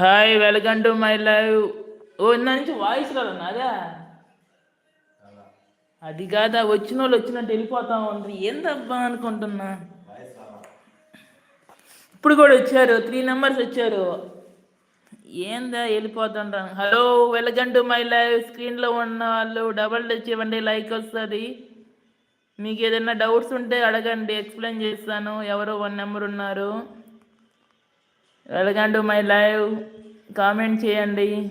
Hi welcome to my live ఓ ఇందా నుంచి voice రాదు అది? కాదా వచ్చిన వాళ్ళు వచ్చినట్టు వెళ్ళిపోతా ఉంటారు ఏందబ్బా అనుకుంటున్నా? ఇప్పుడు కూడా వచ్చారు త్రీ నెంబర్స్ వచ్చారు. ఏందా వెళ్ళిపోతుంటాను hello welcome to my live స్క్రీన్లో ఉన్న వాళ్ళు డబల్ టచ్ ఇవ్వండి లైక్ వస్తుంది. మీకు ఏదైనా డౌట్స్ ఉంటే అడగండి ఎక్స్ప్లెయిన్ చేస్తాను. ఎవరో వన్ నెంబర్ ఉన్నారు. Welcome to my live. Comment చేయండి.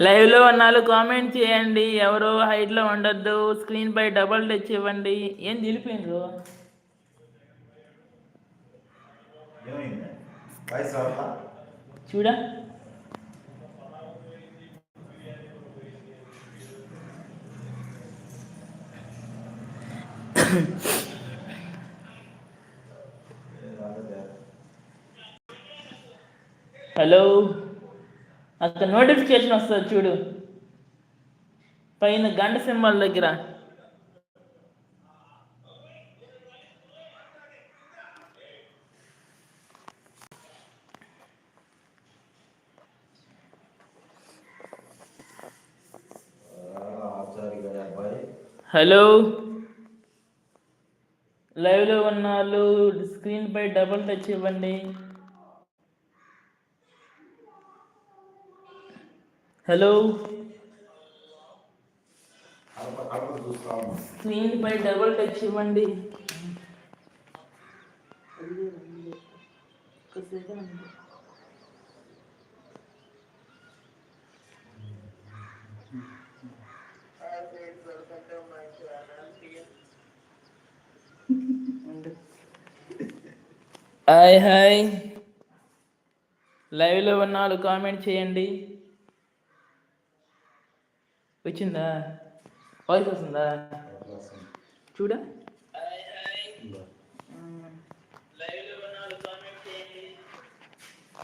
లైవ్లో ఉన్నాళ్ళు కామెంట్ చేయండి. ఎవరు హైట్లో ఉండొద్దు. స్క్రీన్ పై డబల్ టచ్ ఇవ్వండి. ఏం రావట్లా? చూడా? హలో? అక్కడ నోటిఫికేషన్ వస్తుంది చూడు. పైన గంట సింబల్ దగ్గర. హలో. లైవ్లో ఉన్న వాళ్ళు స్క్రీన్ పై డబుల్ టచ్ ఇవ్వండి. హలో. స్క్రీన్ పై డబుల్ టచ్ ఇవ్వండి. Hi hi. లైవ్లో ఉన్న వాళ్ళు కామెంట్ చేయండి. వచ్చిందా? వాయిస్ వస్తుందా? చూడా.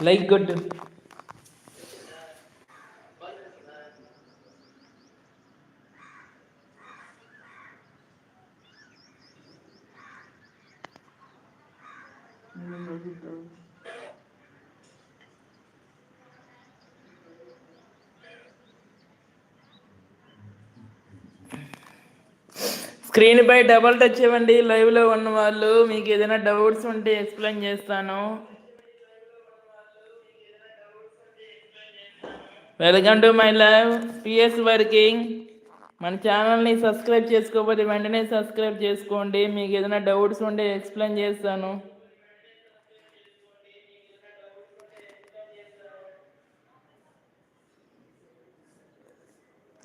లైక్ కొట్టు. స్క్రీన్ పై డబల్ టచ్ ఇవ్వండి. లైవ్లో ఉన్న వాళ్ళు మీకు ఏదైనా డౌట్స్ ఉంటే ఎక్స్ప్లెయిన్ చేస్తాను. Welcome to my live. P S working. మన ఛానల్ని సబ్స్క్రైబ్ చేసుకోకపోతే వెంటనే సబ్స్క్రైబ్ చేసుకోండి. మీకు ఏదైనా డౌట్స్ ఉంటే ఎక్స్ప్లెయిన్ చేస్తాను.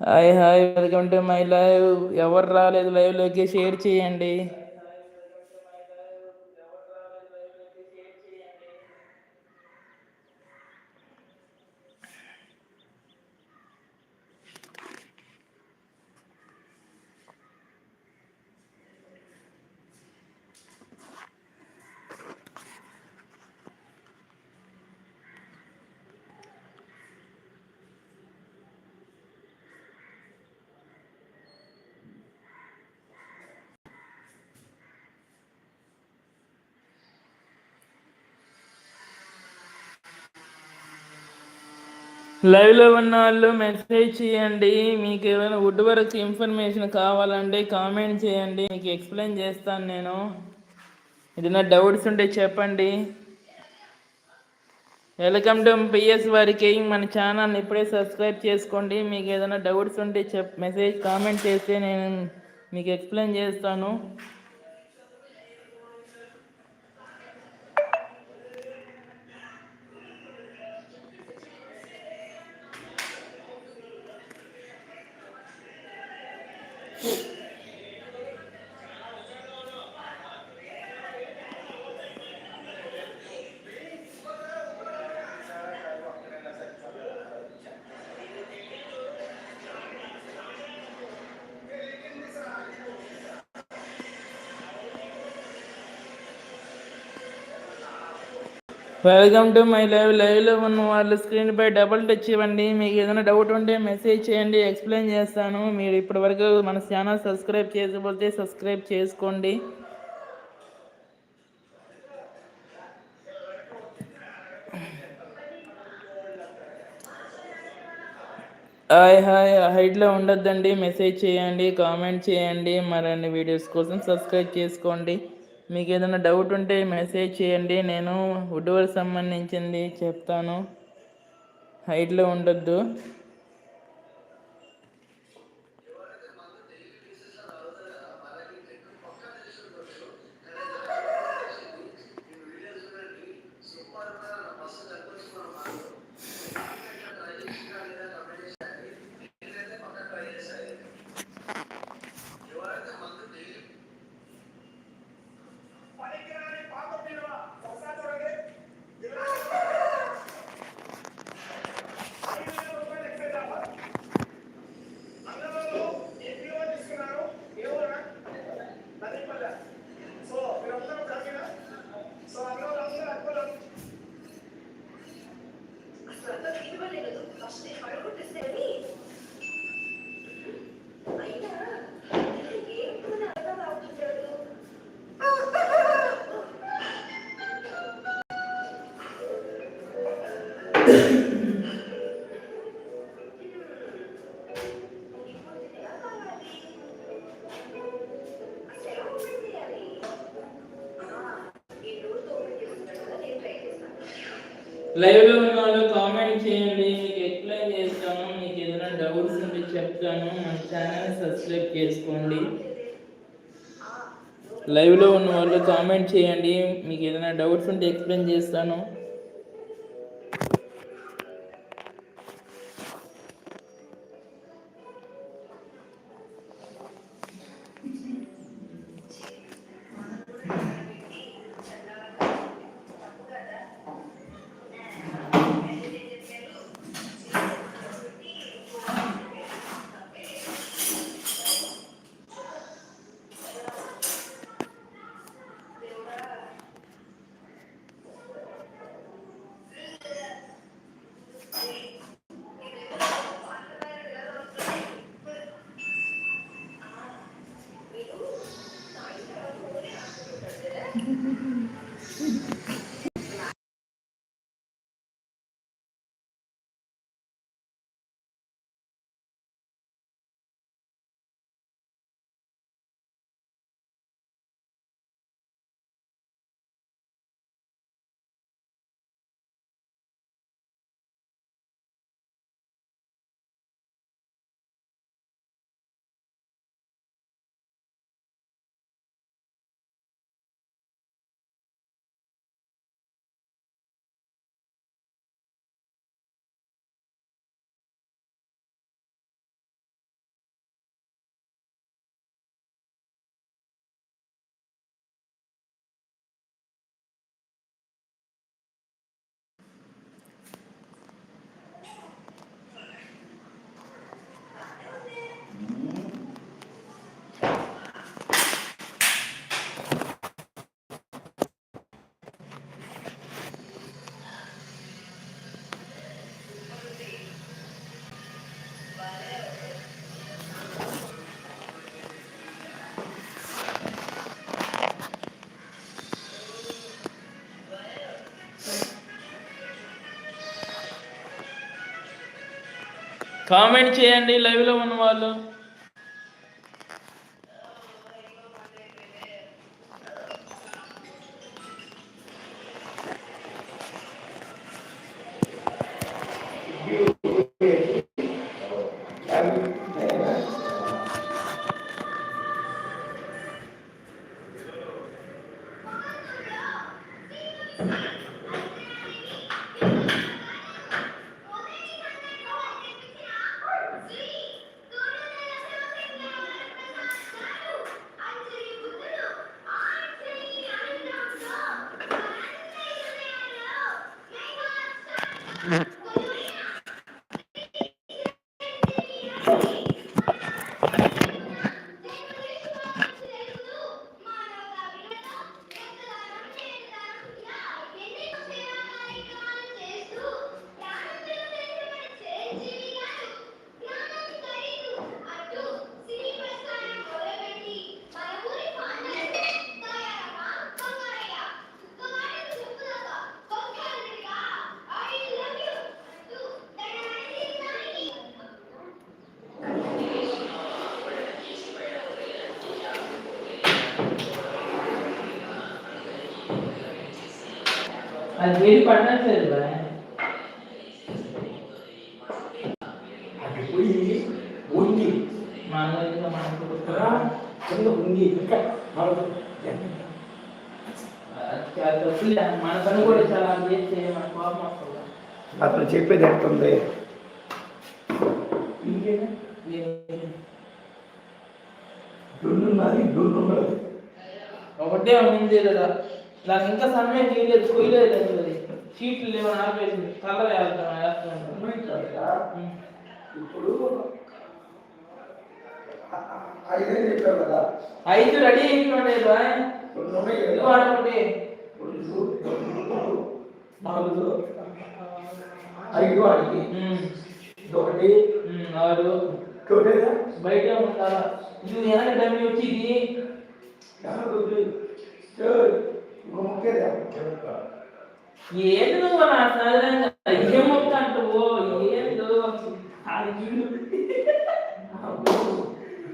Hi hi welcome to my live. ఎవరు రాలేదు? లైవ్లోకి షేర్ చేయండి. లైవ్లో ఉన్న వాళ్ళు మెసేజ్ చేయండి. మీకు ఏమైనా వుడ్ వర్క్ ఇన్ఫర్మేషన్ కావాలంటే కామెంట్ చేయండి. మీకు ఎక్స్ప్లెయిన్ చేస్తాను నేను. ఏదైనా డౌట్స్ ఉంటే చెప్పండి. వెల్కమ్ టు పిఎస్ వారికి మన ఛానల్ ఇప్పుడే సబ్స్క్రైబ్ చేసుకోండి. మీకు ఏదైనా డౌట్స్ ఉంటే చెప్ మెసేజ్ కామెంట్ చేస్తే నేను మీకు ఎక్స్ప్లెయిన్ చేస్తాను. Yeah. Welcome to my live లైవ్లో ఉన్న వాళ్ళు స్క్రీన్ పై డబుల్ టచ్ ఇవ్వండి. మీకు ఏదైనా డౌట్ ఉంటే మెసేజ్ చేయండి ఎక్స్ప్లెయిన్ చేస్తాను. మీరు ఇప్పటి వరకు మన ఛానల్ సబ్స్క్రైబ్ చేయకపోతే సబ్స్క్రైబ్ చేసుకోండి. హాయ్ హాయ్ హైట్లో ఉండొద్దండి. మెసేజ్ చేయండి కామెంట్ చేయండి. మరిన్ని వీడియోస్ కోసం సబ్స్క్రైబ్ చేసుకోండి. మీకు ఏదైనా డౌట్ ఉంటే మెసేజ్ చేయండి. నేను వుడ్ సంబంధించింది చెప్తాను. హైట్లో ఉండొద్దు. సబ్స్క్రైబ్ చేసుకోండి. లైవ్లో ఉన్న వాళ్ళు కామెంట్ చేయండి. మీకు ఏదైనా డౌట్స్ ఉంటే ఎక్స్ప్లెయిన్ చేస్తాను. కామెంట్ చేయండి లైవ్లో ఉన్న వాళ్ళు. చాలా తప్పులే. మన పని కూడా చాలా చేస్తే మన కోపం వస్తుంది అతను చెప్పేది ఎట్టుంది ఇంకేనా? నేను- డొల్లున్నది డొల్లున్నది ఒకటే ఉంది కదా నాకు ఇంకా సమయం చేయలేదు కొయ్యలేదు అది షీట్లు లేవని ఆపేసింది. కలర్ వేస్తాం వేస్తాం ఇప్పుడు ఐదేళ్ళు చెప్పావు కదా. ఐదు రెడీ అయిపోయింది. వాడుకుంటే నాలుగు. ఐదు వాడికి ఒకటి. ఆరు. బయట ఉండాలా? ఇది వెనక డమ్మి వచ్చి ఇది? ఇంకో ముక్కేదా ఏంటి నువ్వు నా సాధారణంగా ఏం మొక్క అంటావు ఏందో.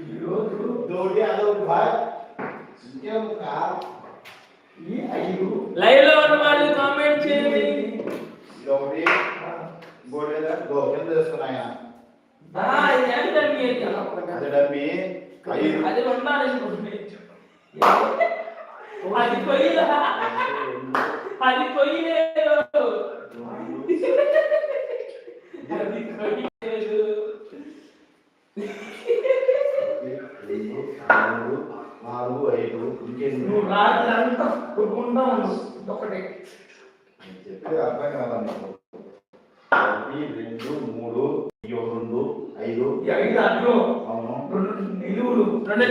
ఈరోజు దోడి అదొక భాయ్ ఇంకేం ఈ ఐదు లైవ్లో ఉన్న వాళ్ళు కామెంట్ చేయండి ఇది ఒకటి ఇంకోటి ఏదో దో కింద వేసుకున్నాయన ఆ, ఇది ఎంత డమ్మి అయితే? అది డమ్మి అది ఉండాలి. అది కొయ్యలా అది కొయ్యలేదు అది కొయ్యలేదు నాలుగు ఐదు ఒకటి చెప్పేది అర్థం ఒకటి రెండు మూడు రెండు ఐదు ఐదు అడ్లు రెండు నిలువులు రెండు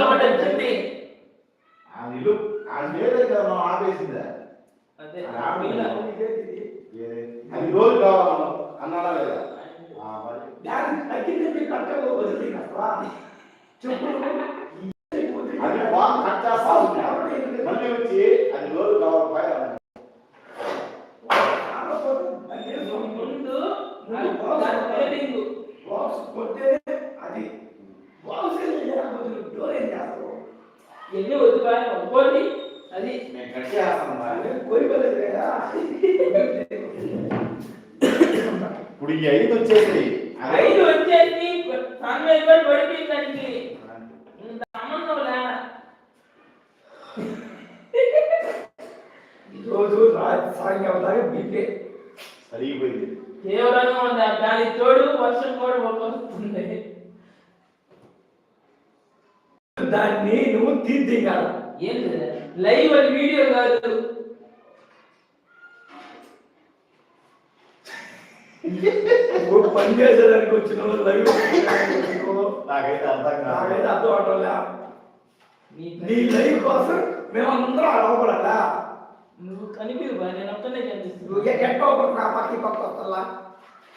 ఒకటి వచ్చింది ఆ లేదే కదా మనం ఆపేసిందా? అదే అది రోజు కావాలి అన్నాడా లేదా? తగ్గింది కట్టలో చెప్పు అది బాగా కట్ చేస్తా ఉంది. మళ్ళీ వచ్చి అది రోజు కావాలి పైన ముందు అది దాని ఫీలింగ్. బాక్స్ కొట్టే అది బాక్స్ డోర్ ఏం చేస్తావు వద్దు ఒక్కోటి అది మేము కట్ ఇప్పుడు ఈ ఐదు వచ్చేసి ఐదు వచ్చేసి సమయం ఇవ్వని పడిపోయిందండి ఇంత సంబంధం లే ఈరోజు రాత్రి సాయంకాలం దాకా బిడ్డే సరిగిపోయింది తీవ్రంగా ఉంది దానికి తోడు వర్షం కూడా ఒక వస్తుంది దాన్ని నువ్వు తీర్చిగాల ఏంటి లైవ్ అని వీడియో కాదు ఇప్పుడు పని చేసేదానికి వచ్చిన వాళ్ళు లైవ్ నాకైతే అర్థం నాకైతే కాదు అర్థం అవటంలే నీ నీ మేమందరం అడవపడాలా నువ్వు కనిపివు నేను ఒక్కనే కనిపిస్తుంది ఎట్ట ఒకటి నా పక్క పక్క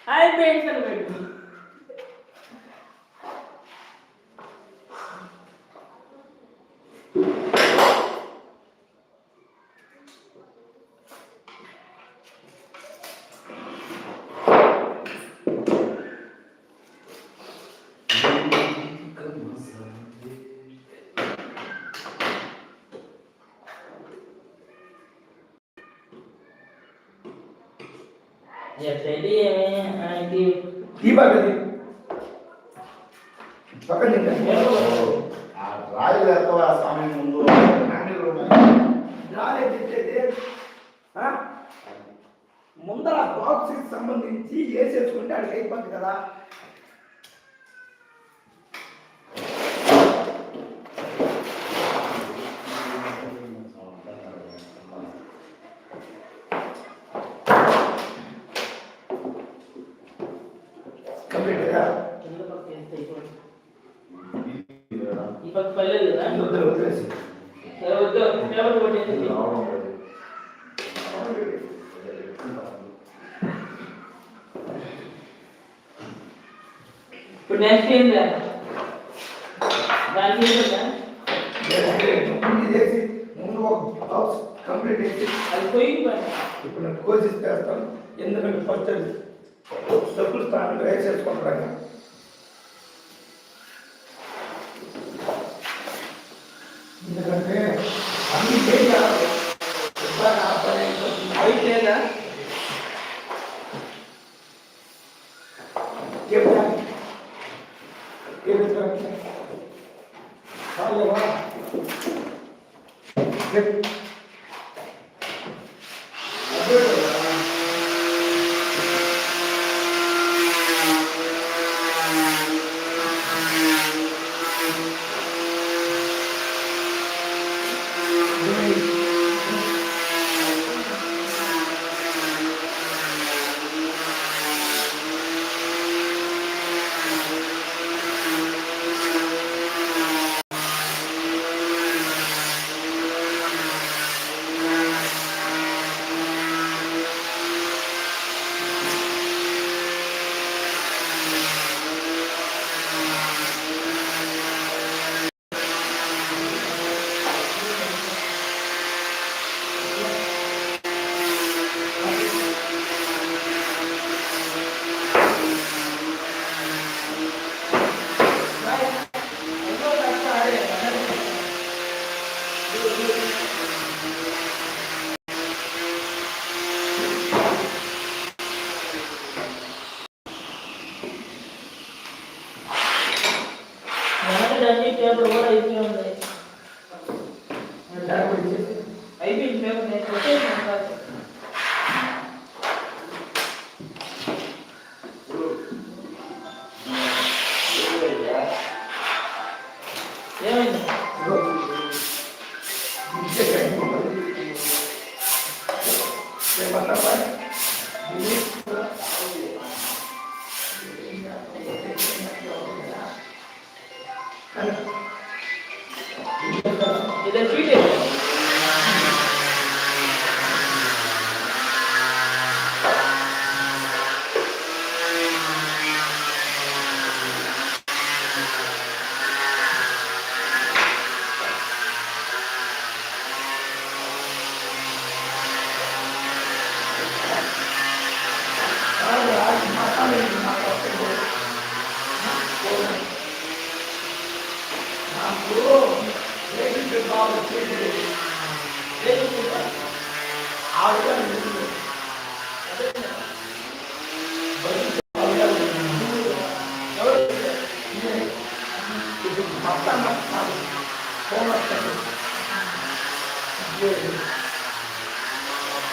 అని పెట్టు. ముందర బాక్స్కి సంబంధించి వేసేసుకుంటే అడిగి అయిపోద్ది కదా కంప్లీట్ కదా కింద పక్క వేస్తే అయిపోతుంది. ఇది కదా. ఈ పక్క పల్లెలు కదా వదిలే వదిలేసి సరే వద్దు పేపర్ కొట్టేసి ఇది రావడం లేదు. ఇప్పుడు నెక్స్ట్ ఏం చేయాలి దానికి ఏం చేయాలి ముందు చేసి ముందు ఒక బాక్స్ కంప్లీట్ చేసి అది పోయింది ఇప్పుడు నేను కోసిస్ చేస్తాను. ఎందుకంటే ఫస్ట్ డబ్బులు స్థానం స్థానంలో చేసుకుంటాను ఎందుకంటే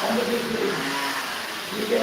అందుకే ఇదే